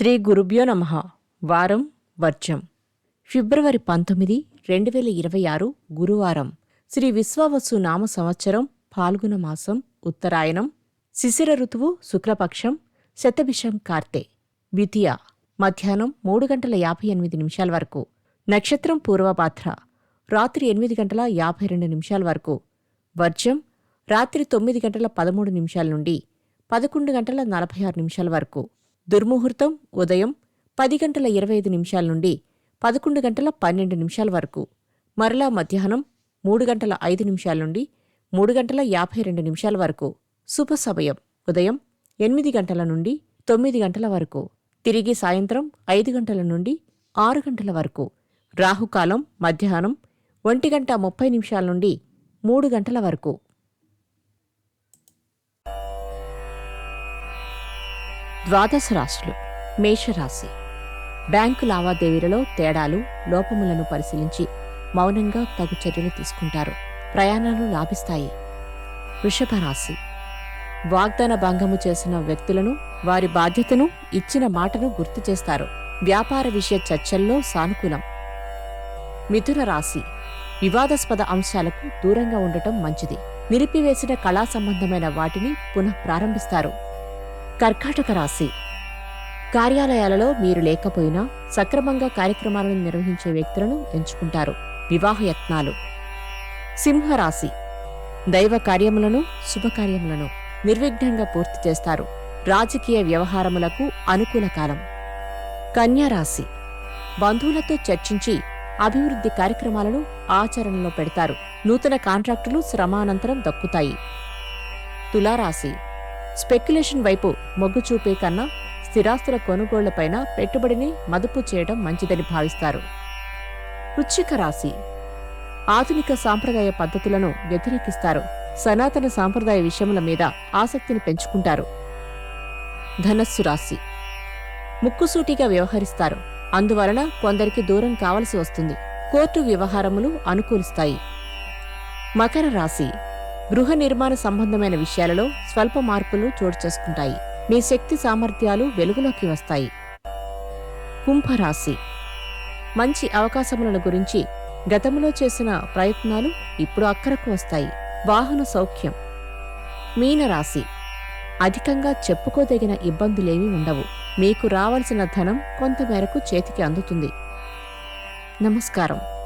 శ్రీ గురుభ్యో నమ. వారం వర్జం. ఫిబ్రవరి పంతొమ్మిది రెండు వేల ఇరవై ఆరు గురువారం. శ్రీ విశ్వావసు నామ సంవత్సరం పాల్గొన మాసం ఉత్తరాయణం. శిశిర ఋతువు శుక్లపక్షం శతభిషం కార్తె. ద్వితీయ మధ్యాహ్నం మూడు గంటల యాభై ఎనిమిది నిమిషాల వరకు. నక్షత్రం పూర్వపాత్ర రాత్రి ఎనిమిది గంటల యాభై రెండు నిమిషాల వరకు. వర్జం రాత్రి తొమ్మిది గంటల పదమూడు నిమిషాల నుండి పదకొండు గంటల నలభై ఆరు నిమిషాల వరకు. దుర్ముహూర్తం ఉదయం పది గంటల ఇరవై ఐదు నిమిషాల నుండి పదకొండు గంటల పన్నెండు నిమిషాల వరకు. మరలా మధ్యాహ్నం మూడు గంటల ఐదు నిమిషాల నుండి మూడు గంటల యాభై రెండు నిమిషాల వరకు. శుభ సమయం ఉదయం ఎనిమిది గంటల నుండి తొమ్మిది గంటల వరకు. తిరిగి సాయంత్రం ఐదు గంటల నుండి ఆరు గంటల వరకు. రాహుకాలం మధ్యాహ్నం ఒంటి గంట ముప్పై నిమిషాల నుండి మూడు గంటల వరకు. ద్వాదశ రాశులు. మేషరాశి. బ్యాంకు లావాదేవీలలో తేడాలు లోపములను పరిశీలించి మౌనంగా తగు చర్యలు తీసుకుంటారు. ప్రయాణాలు లాభిస్తాయి. వృషభ రాశి. వాగ్దాన భంగము చేసిన వ్యక్తులను వారి బాధ్యతను ఇచ్చిన మాటను గుర్తు చేస్తారు. వ్యాపార విషయ చర్చల్లో సానుకూలం. మిథున రాశి. వివాదాస్పద అంశాలకు దూరంగా ఉండటం మంచిది. నిలిపివేసిన కళా సంబంధమైన వాటిని పునః ప్రారంభిస్తారు కర్కాటక రాశి. కార్యాలయాలలో మీరు లేకపోయినా సక్రమంగా కార్యక్రమాలను నిర్వహించే వ్యక్తులను ఎంచుకుంటారు. వివాహ యత్నాలు సింహరాశి. దైవ కార్యములను శుభకార్యములను నిర్విఘ్నంగా పూర్తి చేస్తారు. రాజకీయ వ్యవహారములకు అనుకూల కాలం. కన్యారాశి బంధువులతో చర్చించి అభివృద్ధి కార్యక్రమాలను ఆచరణలో పెడతారు. నూతన కాంట్రాక్టులు శ్రమానంతరం దక్కుతాయి. తులారాశి. స్పెక్యులేషన్ వైపు మొగ్గు చూపే కన్నా స్థిరాస్తుల కొనుగోళ్ళపైన పెట్టుబడిని మదుపు చేయడం మంచిదని భావిస్తారు. వృశ్చిక రాశి. ఆధునిక సాంప్రదాయ పద్ధతులను వ్యతిరేకిస్తారు. సనాతన సాంప్రదాయ విషయముల మీద ఆసక్తిని పెంచుకుంటారు. ధనస్సు రాశి. ముక్కుసూటిగా వ్యవహరిస్తారు. అందువలన కొందరికి దూరం కావలసి వస్తుంది. కోర్టు వ్యవహారములు అనుకూలిస్తాయి. మకర రాశి. గృహ నిర్మాణ సంబంధమైన విషయాలలో స్వల్ప మార్పులు చోటు చేసుకుంటాయి. మీ శక్తి సామర్థ్యాలు వెలుగులోకి వస్తాయి. కుంభరాశి. మంచి అవకాశములను గురించి గతంలో చేసిన ప్రయత్నాలు ఇప్పుడు అక్కరకు వస్తాయి. వాహన సౌఖ్యం. మీనరాశి. అధికంగా చెప్పుకోదగిన ఇబ్బందులేమీ ఉండవు. మీకు రావలసిన ధనం కొంతమేరకు చేతికి అందుతుంది. నమస్కారం.